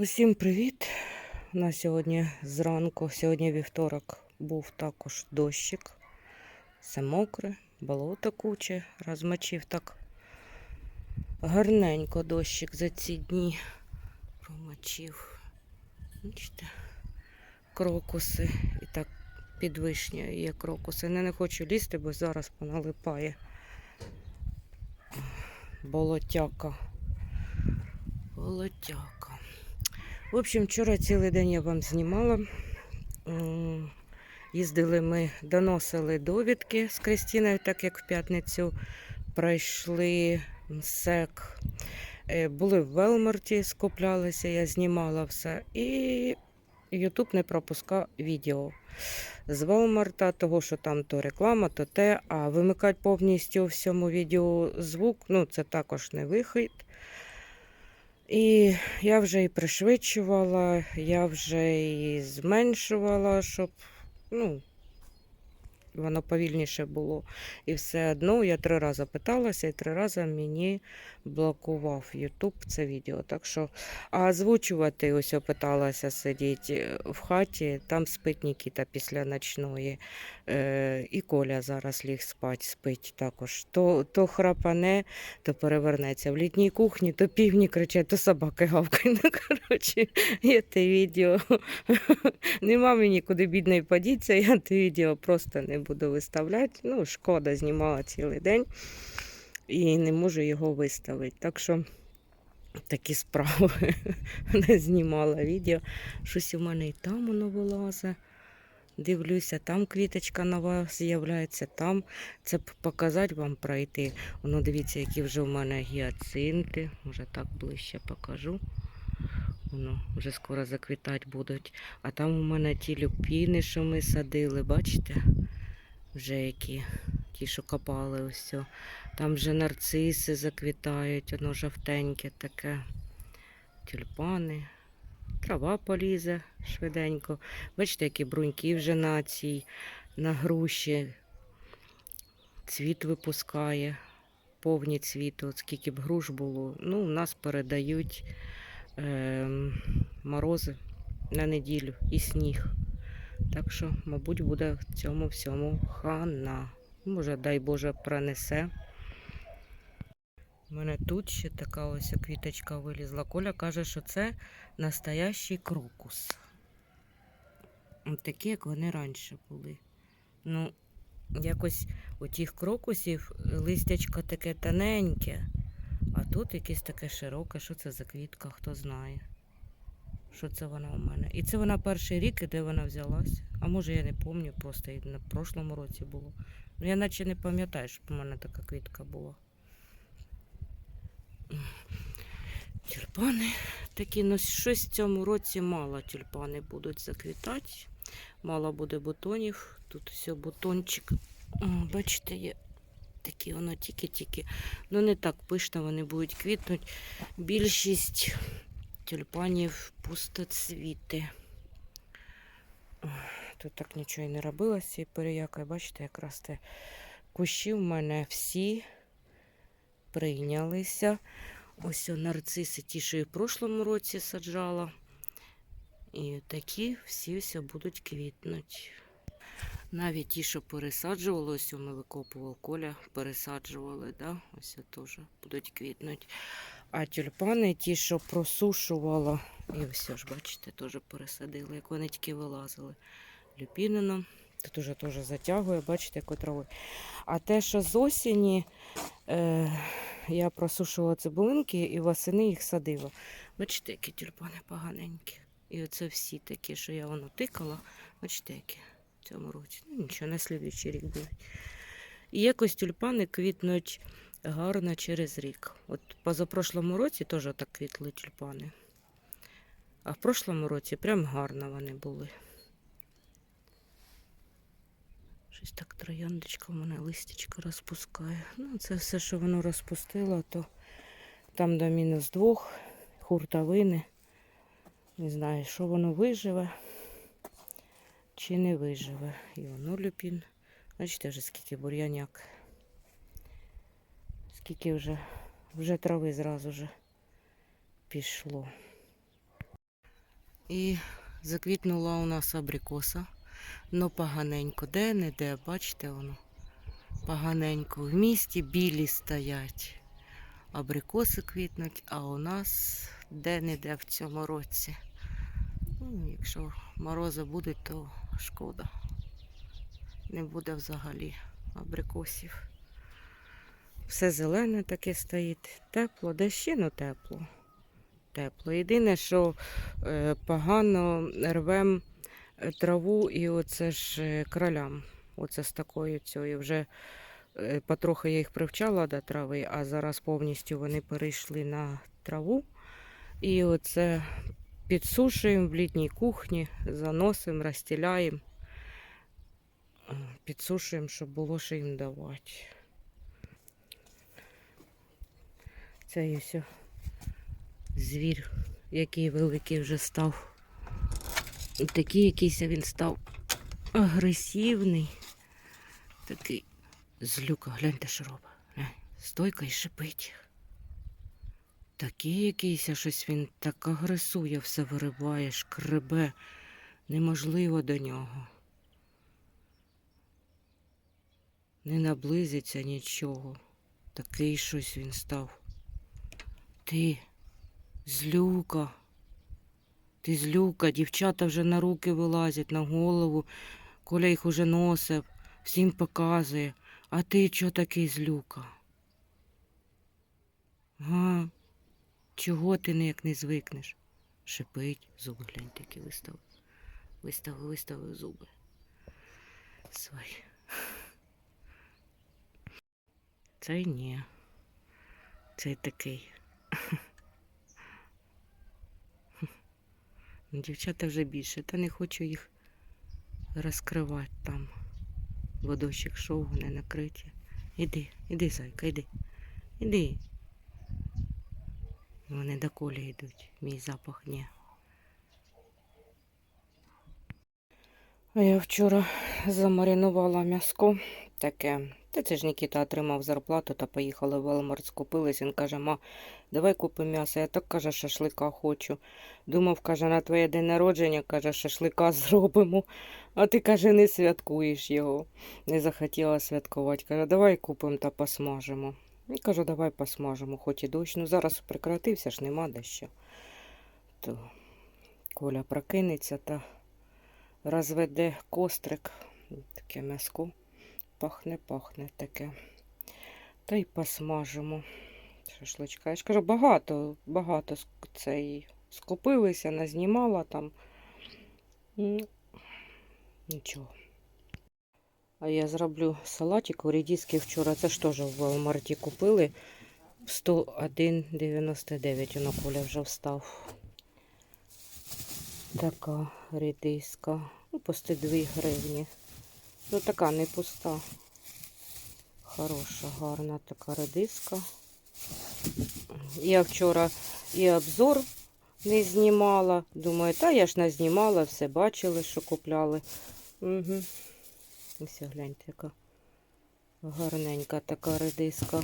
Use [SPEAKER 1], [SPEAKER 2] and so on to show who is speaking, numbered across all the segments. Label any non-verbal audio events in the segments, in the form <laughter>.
[SPEAKER 1] Усім привіт! У нас сьогодні зранку, сьогодні вівторок, був також дощик. Все мокре, болото куче, розмочив так гарненько дощик за ці дні. Промочив. Бачите, крокуси і так під вишнею є крокуси. Не, не хочу лізти, бо зараз поналипає болотяка. Болотяка. В общем, вчора цілий день я вам знімала. Їздили ми, доносили довідки з Кристіною, так як в п'ятницю пройшли МСЕК. Е, Були в Велморті, скуплялися, я знімала все. І Ютуб не пропускав відео з Велмарта, того, що там то реклама, то те, а вимикати повністю всьому відео звук, ну це також не вихід. І я вже і пришвидшувала, я вже і зменшувала, щоб ну, воно повільніше було. І все одно я три рази питалася, і три рази мені блокував YouTube це відео. Так що, а озвучувати ось я питалася сидіти в хаті, там спить Нікіта після ночної. Е, і Коля зараз ліг спать, спить також. То, то храпане, то перевернеться. В літній кухні то півні кричать, то собаки гавкають. Ну, коротше, я те відео. <laughs> Нема мені куди бідної подіться, я те відео просто не буду виставляти. Ну, шкода, знімала цілий день і не можу його виставити. Так що такі справи <laughs> не знімала відео. Щось у мене і там воно вилазить. Дивлюся, там квіточка нова з'являється, там це показати вам пройти. Воно дивіться, які вже в мене гіацинти. Може так ближче покажу. Воно вже скоро заквітати будуть. А там у мене ті люпіни, що ми садили, бачите? Які ті, що копали ось. Там вже нарциси заквітають, воно жовтеньке таке. Тюльпани. Трава полізе швиденько. Бачите, які бруньки вже на цій, на груші. Цвіт випускає, повні цвіти, от скільки б груш було. Ну, у нас передають е, морози на неділю і сніг. Так що, мабуть, буде в цьому всьому хана. Може, дай Боже, пронесе. У мене тут ще така ось квіточка вилізла. Коля каже, що це настоящий крокус. Такі, як вони раніше були. Ну, якось у тих крокусів листячко таке тоненьке, а тут якесь таке широке. Що це за квітка, хто знає. Що це вона у мене? І це вона перший рік, де вона взялася. А може я не пам'ятаю, просто і на прошлому році було. Ну я наче не пам'ятаю, щоб у мене така квітка була. Тюльпани такі, ну щось в цьому році мало тюльпани будуть заквітати. Мало буде бутонів. Тут все бутончик. Бачите, є такі воно тільки-тільки. Ну не так пишно вони будуть квітнути. Більшість тюльпанів пустоцвіти. Тут так нічого і не робилося. І переякою, бачите, якраз те кущі в мене всі прийнялися. Ось нарциси ті, що і в прошлому році саджала. І такі всі все будуть квітнути. Навіть ті, що пересаджували, ось ми викопував коля, пересаджували, да? ось теж будуть квітнути. А тюльпани, ті, що просушувала, і все ж, бачите, теж пересадили, як вони тільки вилазили. Люпінина. Тут уже теж затягує, бачите, як трави. А те, що з осені е, я просушувала цибулинки і восени їх садила. Бачите, які тюльпани поганенькі. І оце всі такі, що я воно тикала. Бачите, які в цьому році. Ну, нічого, на слідуючий рік будуть. І якось тюльпани квітнуть гарно через рік. От позапрошлому році теж так квітли тюльпани. А в прошлому році прям гарно вони були. Щось так трояндочка в мене листячко розпускає. Ну, це все, що воно розпустило, то там до мінус двох хуртовини. Не знаю, що воно виживе чи не виживе. І воно люпін. Бачите, вже скільки бур'яняк. Скільки вже, вже трави зразу же пішло. І заквітнула у нас абрикоса. Ну, поганенько. Де не де, бачите воно? Поганенько. В місті білі стоять. Абрикоси квітнуть, а у нас де-не-де в цьому році. Ну, якщо морози будуть, то шкода. Не буде взагалі абрикосів. Все зелене таке стоїть. Тепло, де ну тепло. Тепло. Єдине, що е, погано рвем е, траву і оце ж е, кролям. Оце з такою цією вже потрохи я їх привчала до трави, а зараз повністю вони перейшли на траву. І оце підсушуємо в літній кухні, заносимо, розстеляємо, е, підсушуємо, щоб було що їм давати. Це все. Звір, який великий вже став. І такий якийсь він став агресивний. Такий злюка, гляньте, що робить. Стойка і шипить. Такий якийсь, щось він так агресує, все вириває, шкребе. Неможливо до нього. Не наблизиться нічого. Такий щось він став. Ти, злюка. Ти злюка, дівчата вже на руки вилазять, на голову. Коля їх уже носив, всім показує. А ти чого такий злюка? Га? Чого ти ніяк не звикнеш? Шипить, зуби гляньте, які виставив. Виставив, виставив зуби. Свої. Цей ні. Цей такий. <laughs> Дівчата вже більше, та не хочу їх розкривати там. Водощик шов, вони накриті. Іди, іди, зайка, іди. Іди. Вони до колі йдуть. Мій запах ні. А я вчора замаринувала м'яско таке. Та це ж Нікіта отримав зарплату та поїхали в Велмарт, скупились. Він каже, ма, давай купимо м'ясо. Я так каже, шашлика хочу. Думав, каже, на твоє день народження, каже, шашлика <laughs> зробимо. А ти, каже, не святкуєш його. Не захотіла святкувати. Каже, давай купимо та посмажемо. І кажу, давай посмажемо, хоч і дощ. Ну зараз прекратився ж, нема дещо. То Коля прокинеться та розведе кострик. Таке м'яско. Пахне, пахне таке. Та й посмажимо. Шашличка. Я ж кажу, багато, багато цей скупилися, назнімала там. Нічого. А я зроблю салатик у рідіски вчора. Це ж теж в Walmart купили. 101,99. Воно Коля вже встав. Така редиска. Ну, по 102 гривні. Ну, така не пуста. Хороша, гарна така редиска. Я вчора і обзор не знімала. Думаю, та я ж не знімала, все бачили, що купляли. Угу. Ось гляньте, яка гарненька така редиска.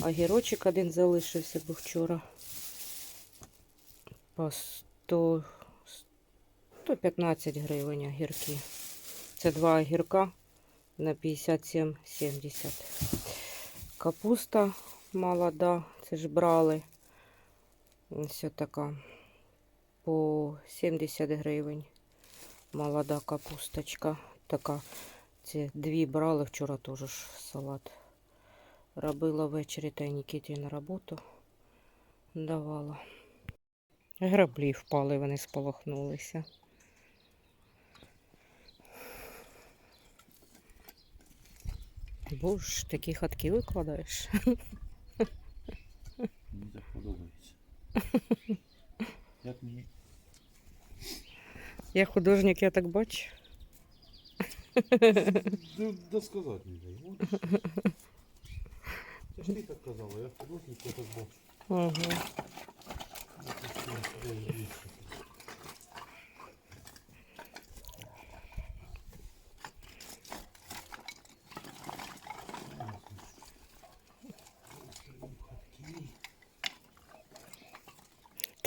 [SPEAKER 1] А гірочок один залишився, бо вчора по 100, 115 гривень огірки. Це два огірка на 57,70. Капуста молода, це ж брали. Ось така по 70 гривень. Молода капусточка. Така. Ці дві брали вчора теж салат. Робила ввечері та Нікіті на роботу давала. Граблі впали, вони сполохнулися. Боже, такі хатки викладаєш.
[SPEAKER 2] Мені так подобається. Як мені
[SPEAKER 1] Я художник, я так бачу.
[SPEAKER 2] Да, да сказати не дай. Це ж ти так казала, я художник, я так бачу.
[SPEAKER 1] Ага.
[SPEAKER 2] От і все, де є ще.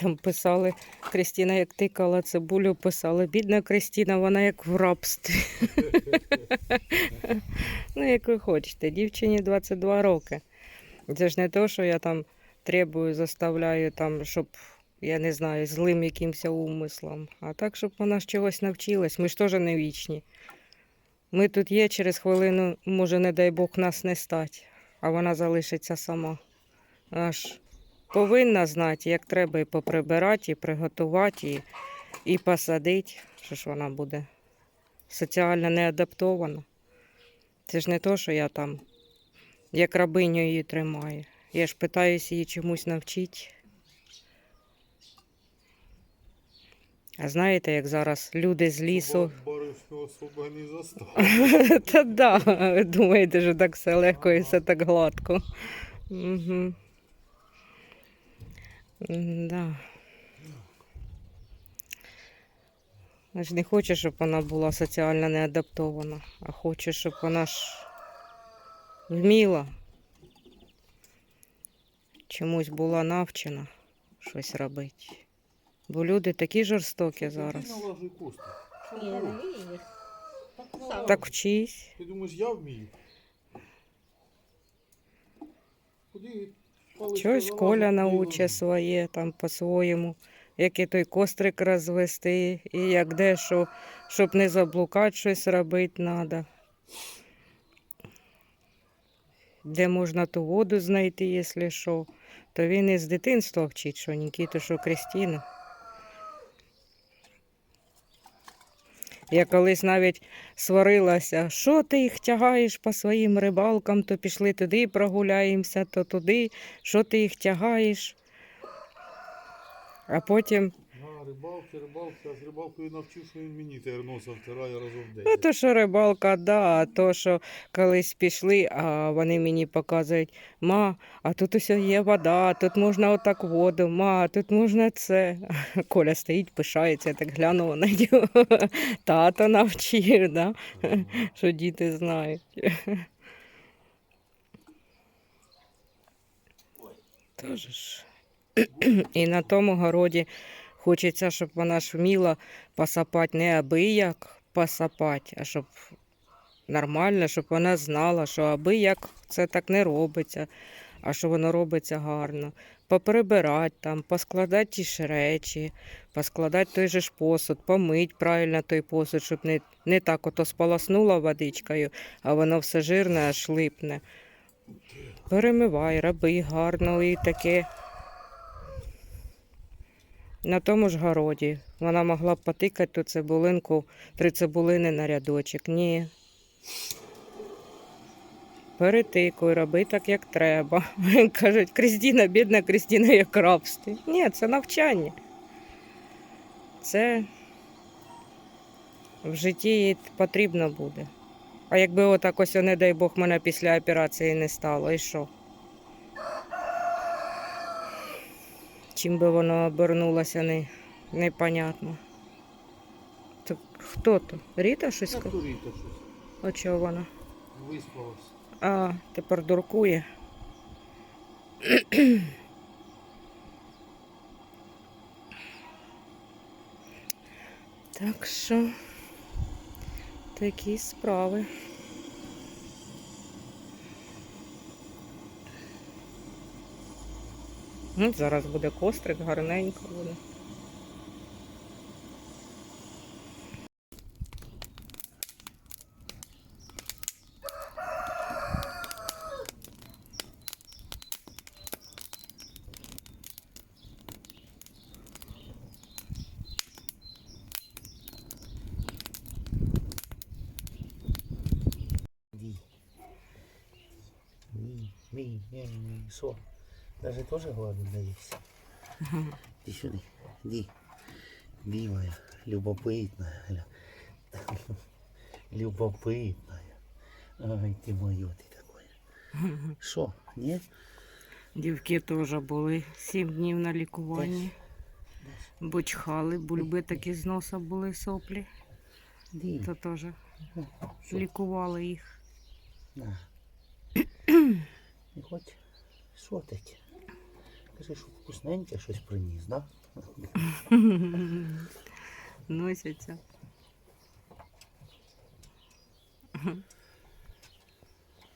[SPEAKER 1] Там писали, Кристина, як тикала цибулю, писали, бідна Кристина, вона як в рабстві. <laughs> ну, як ви хочете, дівчині 22 роки. Це ж не то, що я там требую, заставляю, там, щоб, я не знаю, злим якимось умислом. А так, щоб вона ж чогось навчилась. Ми ж теж не вічні. Ми тут є, через хвилину, може, не дай Бог, нас не стать, а вона залишиться сама. Аж повинна знати, як треба і поприбирати, і приготувати, і, і посадити. Що ж вона буде соціально не адаптована. Це ж не то, що я там як рабиню її тримаю. Я ж питаюся її чомусь навчити. А знаєте, як зараз люди з лісу.
[SPEAKER 2] Особо не застав. <laughs>
[SPEAKER 1] Та да, думаєте, що так все легко і все так гладко. Угу. Да. Я ж не хочу, щоб вона була соціально неадаптована, а хочу, щоб вона ж вміла. Чомусь була навчена щось робити. Бо люди такі жорстокі зараз.
[SPEAKER 2] Так
[SPEAKER 1] вчись.
[SPEAKER 2] Ти думаєш, я вмію? Куди
[SPEAKER 1] Чогось Коля
[SPEAKER 2] науче
[SPEAKER 1] своє там по-своєму, як і той кострик розвести, і як де що, щоб не заблукати, щось робити треба. Де можна ту воду знайти, якщо що, то він із дитинства вчить, що Нікіто, що Крістіну. Я колись навіть сварилася, що ти їх тягаєш по своїм рибалкам, то пішли туди прогуляємося, то туди, що ти їх тягаєш. А потім,
[SPEAKER 2] рибалки, рибалки, а з рибалкою навчив, що він мені тепер носа втирає разом в
[SPEAKER 1] ну то що рибалка, да, а то, що колись пішли, а вони мені показують, ма, а тут усе є вода, тут можна отак воду, ма, тут можна це. <laughs> Коля стоїть, пишається, я так глянула на нього. <laughs> Тато навчив, да? що діти знають. Тож ж. <clears throat> І на тому городі хочеться, щоб вона ж вміла посапати не аби як посапати, а щоб нормально, щоб вона знала, що аби як це так не робиться, а що воно робиться гарно. Поприбирати там, поскладати ті ж речі, поскладати той же ж посуд, помить правильно той посуд, щоб не, не так ото сполоснула водичкою, а воно все жирне аж липне. Перемивай, роби гарно і таке. На тому ж городі вона могла б потикати ту цибулинку, три цибулини на рядочок. Ні. Перетикуй, роби так, як треба. <laughs> Кажуть, Крістіна, бідна Крістіна, як рабстві. Ні, це навчання. Це в житті їй потрібно буде. А якби отак ось, не дай Бог, мене після операції не стало, і що? Чим би воно обернулося, не, непонятно. Так хто то? Ріта щось сказала?
[SPEAKER 2] туріта щось.
[SPEAKER 1] А чого вона?
[SPEAKER 2] Виспалась.
[SPEAKER 1] А, тепер дуркує. так що такі справи. Зараз буде кострик, гарненько буде.
[SPEAKER 3] Ди. Ми, ми, ми, ми, Шо? Даже тоже гладить даешься? Иди <laughs> сюда, иди. Ди моя, любопытная. гля. Любопытная. Ай, ты моё, ты такое. <laughs> Шо, нет?
[SPEAKER 1] Дівки теж були сім днів на лікуванні. Бо чхали, бульби такі з носа були соплі,
[SPEAKER 3] Ди.
[SPEAKER 1] то теж
[SPEAKER 3] Шо?
[SPEAKER 1] лікували їх.
[SPEAKER 3] На. Не <clears throat> хочешь? Що таке? Кажи, що вкусненьке щось приніс, да? <laughs>
[SPEAKER 1] Носяться.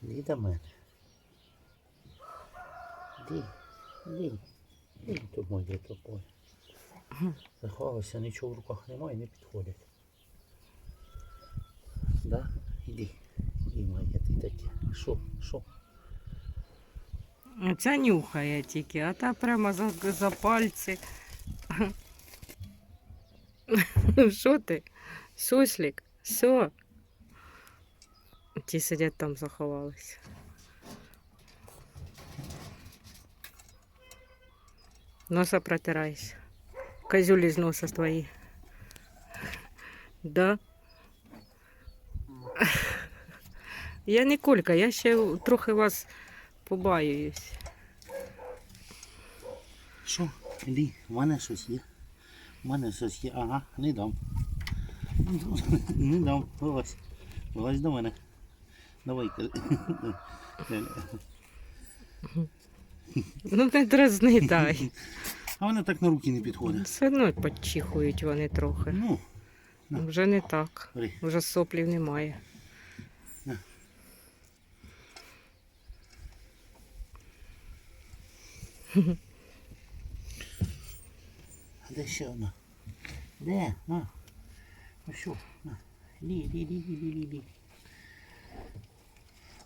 [SPEAKER 3] Іди до мене. Іди, іди, іди тут мой такой. Заховалися, нічого в руках немає, не підходять. Да? Іди, іди, моя ти таке. Що, що?
[SPEAKER 1] Ця нюхає тільки, а та прямо за, за пальці. <laughs> Що ти? Суслік? Все. Ті сидять там заховалися. Носа протирайся. Козюлі з носа твої. Да? Я не Колька, я ще трохи вас Побаююсь.
[SPEAKER 3] Що? Іди, в мене щось є. В мене щось є. Ага, не дам. Не дам. Вилазь. Вилазь до мене. Давай.
[SPEAKER 1] Ну не дразни дай.
[SPEAKER 3] А вони так на руки не підходять.
[SPEAKER 1] Все одно підчихують вони трохи.
[SPEAKER 3] Ну,
[SPEAKER 1] Вже не так. Вже соплів немає.
[SPEAKER 3] Де ще одна? Де? На. Ну що? На. Іди, іди, іди, іди, іди, іди.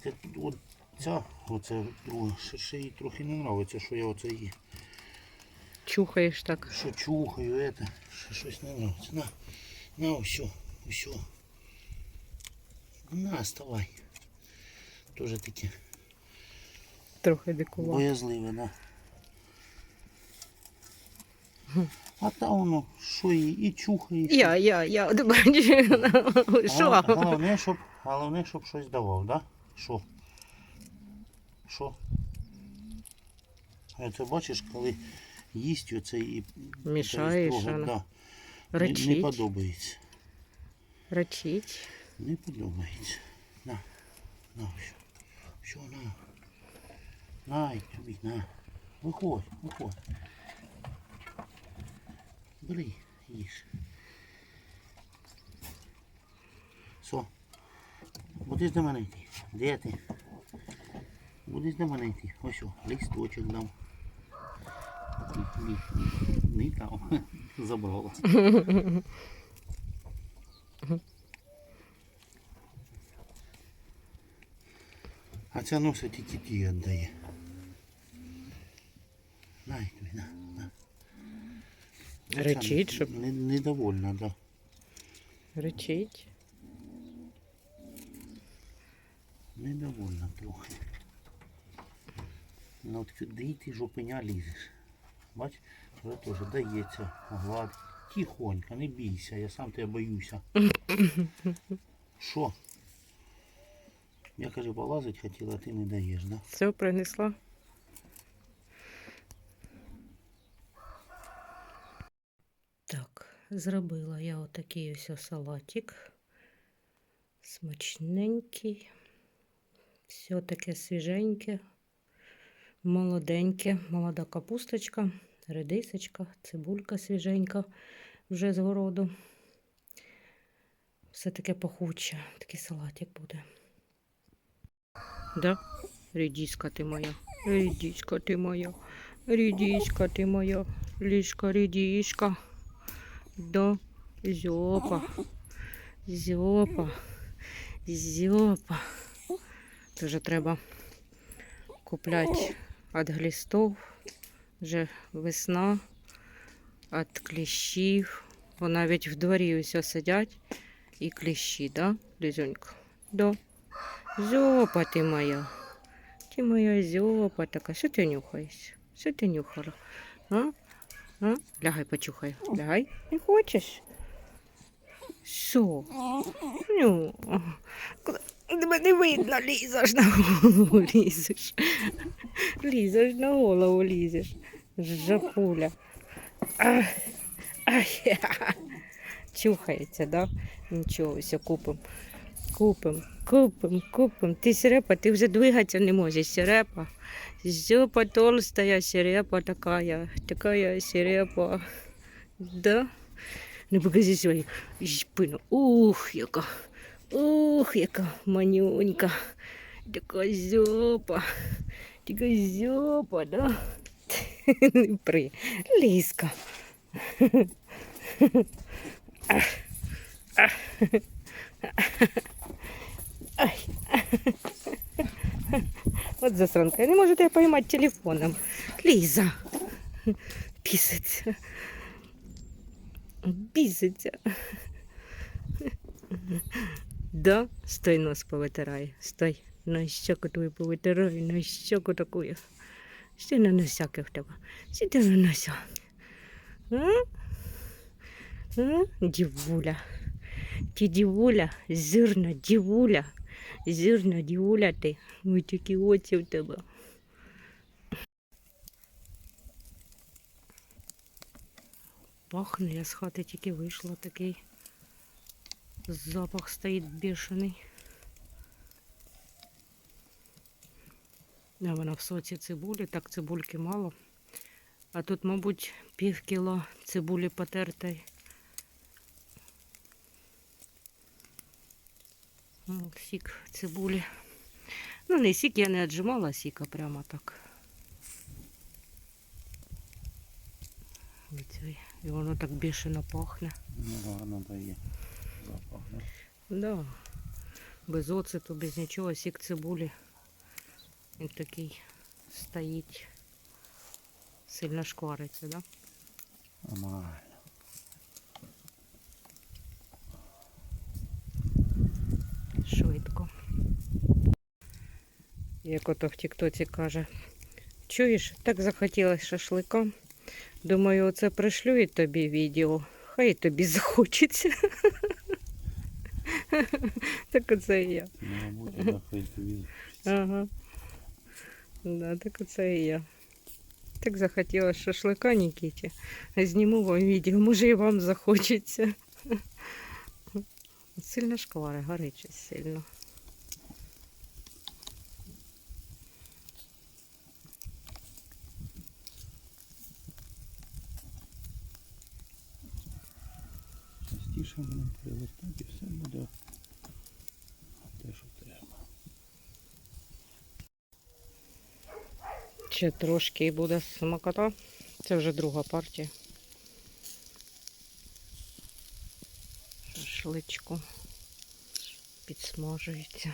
[SPEAKER 3] Це от ця, оце друга, ще, їй трохи не подобається, що я оце її.
[SPEAKER 1] Чухаєш так.
[SPEAKER 3] Що чухаю, это, ще щось не подобається. На, на, усьо, усьо. На, вставай. Тоже таке
[SPEAKER 1] Трохи дикував.
[SPEAKER 3] боязливе, да. А та воно, що її і чухає. і
[SPEAKER 1] Я, я, я, ти бачиш, що?
[SPEAKER 3] Головне, щоб, головне, щоб щось давав, да? Що? Що? А це бачиш, коли їсть оце і
[SPEAKER 1] Мішаєш,
[SPEAKER 3] трогать,
[SPEAKER 1] воно.
[SPEAKER 3] да. Не, не
[SPEAKER 1] Речить,
[SPEAKER 3] подобається.
[SPEAKER 1] речить.
[SPEAKER 3] Не подобається. На, на, що. Що, на. На, і тобі, на. Виходь, виходь. Бери, їж. Со. Будеш до мене йти. Де ти? Будеш до мене йти. Ось о, листочок дам. Ні, ні. Забрала. А ця носа тільки ті віддає. На, тобі, на,
[SPEAKER 1] Речить, щоб-
[SPEAKER 3] Не, недовольна, да.
[SPEAKER 1] Речить.
[SPEAKER 3] Недовольна трохи. Ну от куди ти жопеня лізеш? Бач, вже теж дається гладь. Тихонько, не бійся, я сам тебе боюся. <laughs> Що? Я каже, полазить хотіла, а ти не даєш, да?
[SPEAKER 1] Все принесла. Так, зробила я отакий ось салатик. Смачненький. Все таке свіженьке, молоденьке, молода капусточка, редисочка, цибулька свіженька вже з городу. Все таке пахуче, такий салатик буде. Да? Рідіська ти моя, рідіська ти моя, рідіська ти моя, ліжка, рідіська. Да, зьопа, зьопа, зьопа. Тоже треба купляти від глістов. Вже весна, від кліщів. Бо навіть в дворі ось сидять і кліщі, да, Лізонька? Да. Зьопа ти моя. Ти моя зьопа така. Що ти нюхаєш? Що ти нюхала? А? А? Лягай, почухай. Лягай. Не хочеш? Що? Ну, тебе не видно, лізеш на голову лізеш. Лізеш на голову лізеш. Жапуля. Ах, Чухається, да? Нічого, все купимо. Купим, купим, купим. Ти сирепа, ти вже двигатися не можеш, сирепа. Жопа толстая, сирепа такая, такая сирепа. Да? Не покажи свою спину. Ух, яка. Ух, яка манюнька. Така зьопа. Така зьопа, да? При. Ліска. Ай. От засранка. Не можете поймати телефоном. Ліза. Біситься. Біситься. Да, стой нос повитирай. Стой. На щоку твою повитирай, на щоку таку. Що на носяки в тебе? Ти на носяки? А? Дівуля. Ти дівуля, зірна дівуля. Зірна дівуля ти. Ой, такі очі в тебе. Пахне, я з хати тільки вийшла такий. Запах стоїть бешений. А вона в соці цибулі, так цибульки мало. А тут, мабуть, пів кіло цибулі потертої. Сік цибулі. Ну, не сік, я не отжимала сіка прямо так. І воно так бешено пахне.
[SPEAKER 3] Ну, гарно дає запах, да?
[SPEAKER 1] Да. Без оцету, без нічого, сік цибулі. Він такий стоїть. Сильно шквариться, да?
[SPEAKER 3] Нормально.
[SPEAKER 1] Швидко. Як ото в Тіктоці каже. Чуєш, так захотілося шашлика. Думаю, оце пришлю і тобі відео. Хай тобі захочеться. <laughs> Так оце і я.
[SPEAKER 3] Ну.
[SPEAKER 1] Ага. Да, так оце і я. Так захотілося шашлика Нікіті. Зніму вам відео, може і вам захочеться. <laughs> Сильно шквари, горичить сильно.
[SPEAKER 3] Частіше будемо перевертати все буде те, що треба.
[SPEAKER 1] Ще трошки буде смакота. Це вже друга партія. Шашличку підсмажується.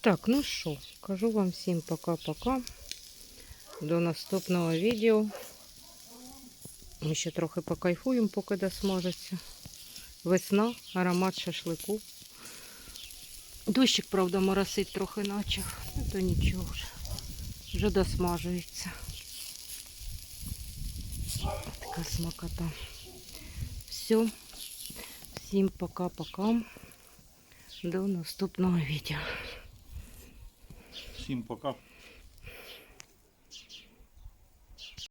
[SPEAKER 1] Так, ну що, кажу вам всім пока-пока. До наступного відео. Ми ще трохи покайфуємо, поки досмажиться. Весна, аромат шашлику. Дощик, правда, моросить трохи начав. То нічого вже. Вже досмажується. Така смакота. Все. Всім пока-пока. До наступного відео.
[SPEAKER 2] Всім пока.